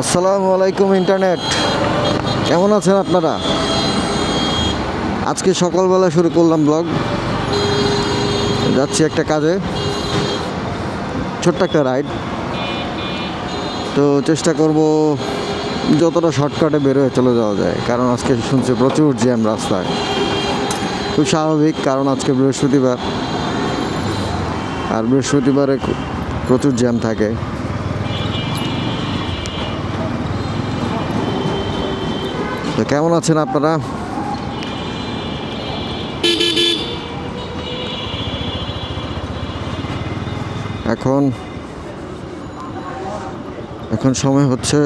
আসসালামু আলাইকুম ইন্টারনেট। কেমন আছেন আপনারা? আজকে সকালবেলা শুরু করলাম ব্লগ। যাচ্ছি একটা কাজে। ছোট্ট একটা রাইড। তো চেষ্টা করব যতটা শর্টকাটে বের হয়ে চলে যাওয়া যায়, কারণ আজকে শুনছি প্রচুর জ্যাম রাস্তায়। খুব স্বাভাবিক, কারণ আজকে বৃহস্পতিবার। আর বৃহস্পতিবারে প্রচুর জ্যাম থাকে। তো কেমন আছেন আপনারা? এখন এখন সময় হচ্ছে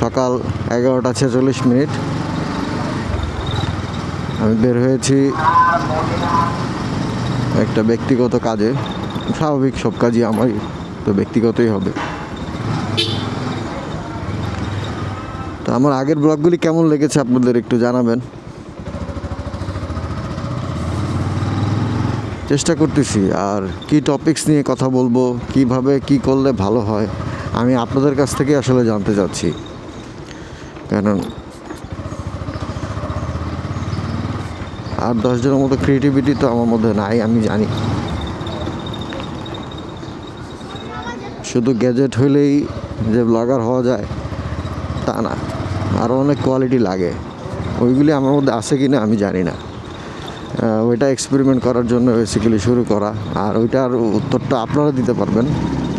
সকাল এগারোটা ছেচল্লিশ মিনিট। আমি বের হয়েছি একটা ব্যক্তিগত কাজে। স্বাভাবিক সব কাজই আমারই, তো ব্যক্তিগতই হবে। তো আমার আগের ব্লগগুলি কেমন লেগেছে আপনাদের একটু জানাবেন। চেষ্টা করতেছি, আর কি টপিকস নিয়ে কথা বলব, কীভাবে কি করলে ভালো হয়, আমি আপনাদের কাছ থেকে আসলে জানতে চাচ্ছি। কারণ আর দশজনের মতো ক্রিয়েটিভিটি তো আমার মধ্যে নাই, আমি জানি। শুধু গ্যাজেট হইলেই যে ব্লগার হওয়া যায়, তা না। আরও অনেক কোয়ালিটি লাগে। ওইগুলি আমার মধ্যে আছে কি না আমি জানি না। ওইটা এক্সপেরিমেন্ট করার জন্য বেসিক্যালি শুরু করা। আর ওইটার উত্তরটা আপনারা দিতে পারবেন।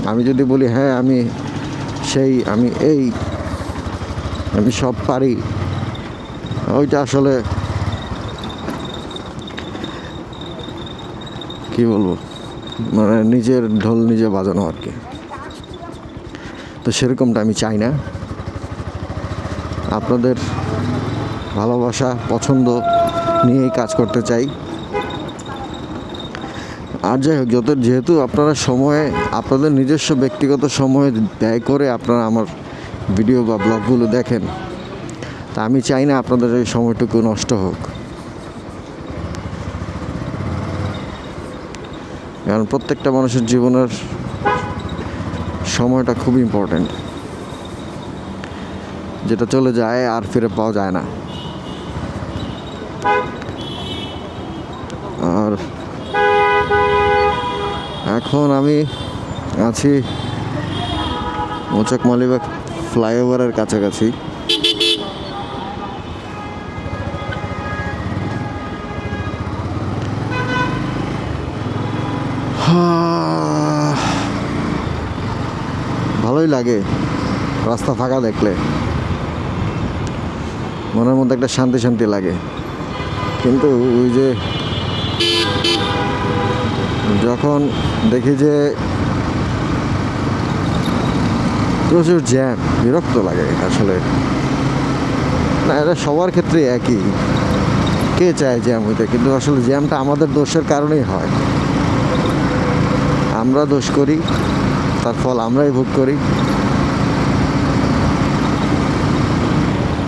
আমি যদি বলি হ্যাঁ আমি সেই, আমি এই, আমি সব পারি। ওইটা আসলে কি বলব? মানে নিজের ঢোল নিজে বাজানো আর কি। তো সেরকমটা আমি চাই না। আপনাদের ভালোবাসা, পছন্দ নিয়েই কাজ করতে চাই। আর যাই হোক, যত যেহেতু আপনারা সময়ে আপনাদের নিজস্ব ব্যক্তিগত সময় ব্যয় করে আপনারা আমার ভিডিও বা ব্লগগুলো দেখেন, তা আমি চাই না আপনাদের এই সময়টুকু নষ্ট হোক। কারণ প্রত্যেকটা মানুষের জীবনের সময়টা খুব ইম্পর্ট্যান্ট যেটা চলে যায় আর ফিরে পাওয়া যায় না। আর এখন আমি আছি মোচক মালিবাগ ফ্লাইওভারের কাছাকাছি। ভালোই লাগে। রাস্তা ফাঁকা দেখলে। মনের মধ্যে একটা শান্তি শান্তি লাগে। কিন্তু ওই যে যখন দেখি যে প্রচুর জ্যাম, বিরক্ত লাগে আসলে। না, এটা সবার ক্ষেত্রে একই। কে চায় জ্যাম হইতে? কিন্তু আসলে জ্যামটা আমাদের দোষের কারণেই হয়। আমরা দোষ করি, তার ফল আমরাই ভোগ করি।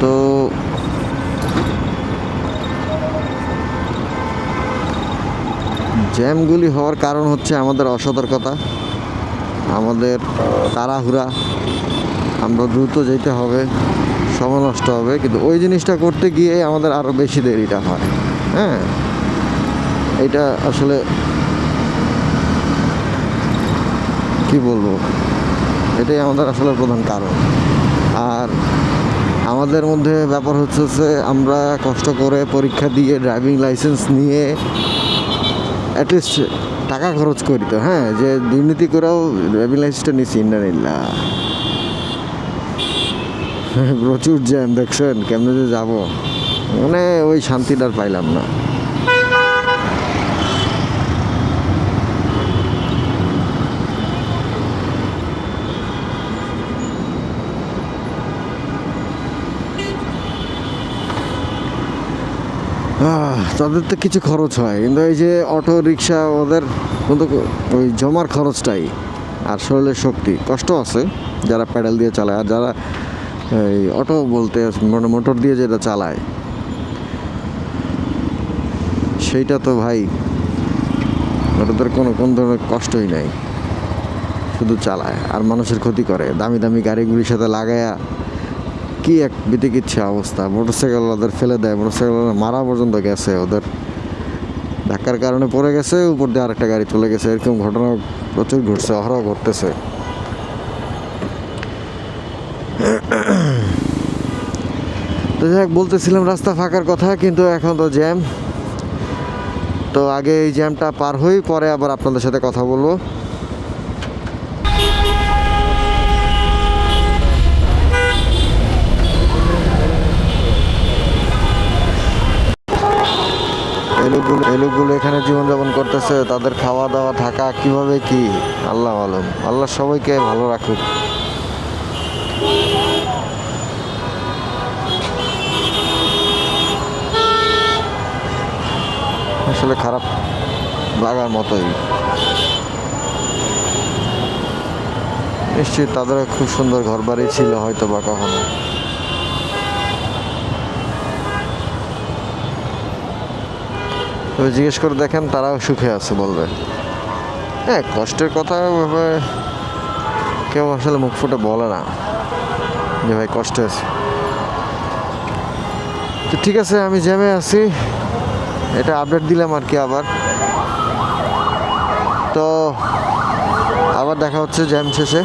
তো জ্যামগুলি হওয়ার কারণ হচ্ছে আমাদের অসতর্কতা, আমাদের তাড়াহুড়া। আমরা দ্রুত যেতে হবে, সময় নষ্ট হবে, কিন্তু ওই জিনিসটা করতে গিয়ে আমাদের আরও বেশি দেরিটা হয়। হ্যাঁ? এটা আসলে কি বলব? এটাই আমাদের আসলে প্রধান কারণ। আর আমাদের মধ্যে ব্যাপার হচ্ছে যে আমরা কষ্ট করে পরীক্ষা দিয়ে ড্রাইভিং লাইসেন্স নিয়ে অ্যাটলিস্ট টাকা খরচ করি তো হ্যাঁ? যে দুর্নীতি করেও ড্রাইভিং লাইসেন্সটা নিচ্ছি ইন্ডানিল্লা প্রচুর জ্যাম দেখছেন? কেমনে যে যাব? মানে ওই শান্তিটা পাইলাম না। তাদের তো কিছু খরচ হয়, কিন্তু এই যে অটো, রিক্সা, ওদের কিন্তু ওই জমার খরচটাই আর শরীরের শক্তি। কষ্ট আছে যারা প্যাডেল দিয়ে চালায়, আর যারা এই অটো বলতে মানে মোটর দিয়ে যেটা চালায়। সেইটা তো ভাই, ওটাদের কোনো কোন ধরনের কষ্টই নাই। শুধু চালায়, আর মানুষের ক্ষতি করে। দামি দামি গাড়িগুলির সাথে লাগায়া কি এক বিতিকিচ্ছা অবস্থা? মোটরসাইকেল ওদের ফেলে দেয় মোটরসাইকেল মারা পর্যন্ত গেছে ওদের। ধাক্কার কারণে পড়ে গেছে উপর দিয়ে আরেকটা গাড়ি চলে গেছে। এরকম ঘটনা প্রচুর ঘটছে অহরহ ঘটতেছে। তো যাই হোক, বলতেছিলাম রাস্তা ফাঁকার কথা কিন্তু এখন তো জ্যাম। তো আগে এই জ্যামটা পার হই পরে আবার আপনাদের সাথে কথা বলব। এই লোকগুলো এখানে জীবনযাপন করতেছে, তাদের খাওয়া দাওয়া থাকা কীভাবে কি? আল্লাহ আলম। আল্লাহ সবাইকে ভালো রাখুক। আসলে খারাপ লাগার মতোই। নিশ্চয়ই তাদের খুব সুন্দর ঘর বাড়ি ছিল হয়তো বা কখনো। জিজ্ঞেস করে দেখেন তারাও সুখে আছে বলবে। হ্যাঁ কষ্টের কথা কেউ আসলে মুখ ফুটে বলে না যে ভাই কষ্ট আছে। তো ঠিক আছে, আমি জ্যামে আছি। এটা আপডেট দিলাম আর কি আবার। তো আবার দেখা হচ্ছে জ্যাম শেষে।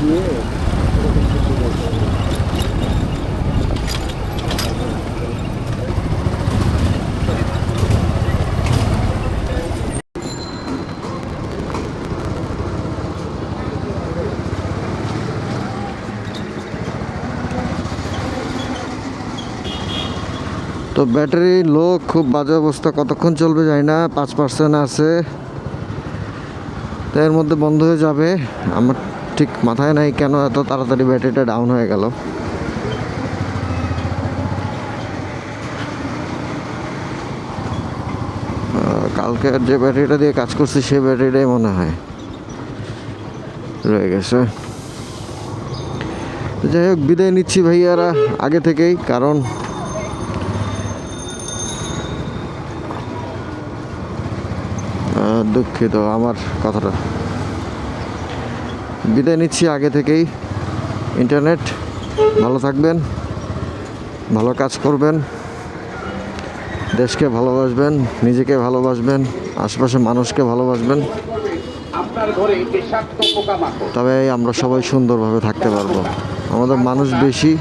দিয়ে তো ব্যাটারি লো, খুব বাজে অবস্থা, কতক্ষণ চলবে জানি না, পাঁচ পার্সেন্ট আছে। তো এর মধ্যে বন্ধ হয়ে যাবে। আমার ঠিক মাথায় নাই কেন এত তাড়াতাড়ি ব্যাটারিটা ডাউন হয়ে গেল। কালকে যে ব্যাটারিটা দিয়ে কাজ করছি, সেই ব্যাটারিটাই মনে হয় রয়ে গেছে। যাই হোক, বিদায় নিচ্ছি ভাইয়ারা, আগে থেকেই, কারণ দুঃখিত আমার কথাটা। বিদায় নিচ্ছি আগে থেকেই। ইন্টারনেট, ভালো থাকবেন, ভালো কাজ করবেন, দেশকে ভালোবাসবেন, নিজেকে ভালোবাসবেন, আশপাশের মানুষকে ভালোবাসবেন। তবে আমরা সবাই সুন্দরভাবে থাকতে পারব। আমাদের মানুষ বেশি,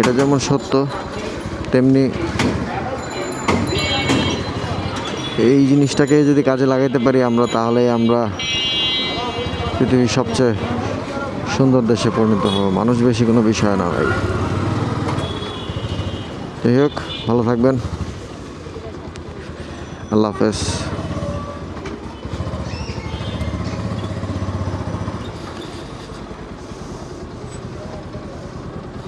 এটা যেমন সত্য, তেমনি এই জিনিসটাকে যদি কাজে লাগাইতে পারি আমরা তাহলে আমরা পৃথিবীর সবচেয়ে সুন্দর দেশে পরিণত হব। মানুষ বেশি কোনো বিষয় না ভাই। যাই হোক, ভালো থাকবেন। আল্লাহ হাফেজ।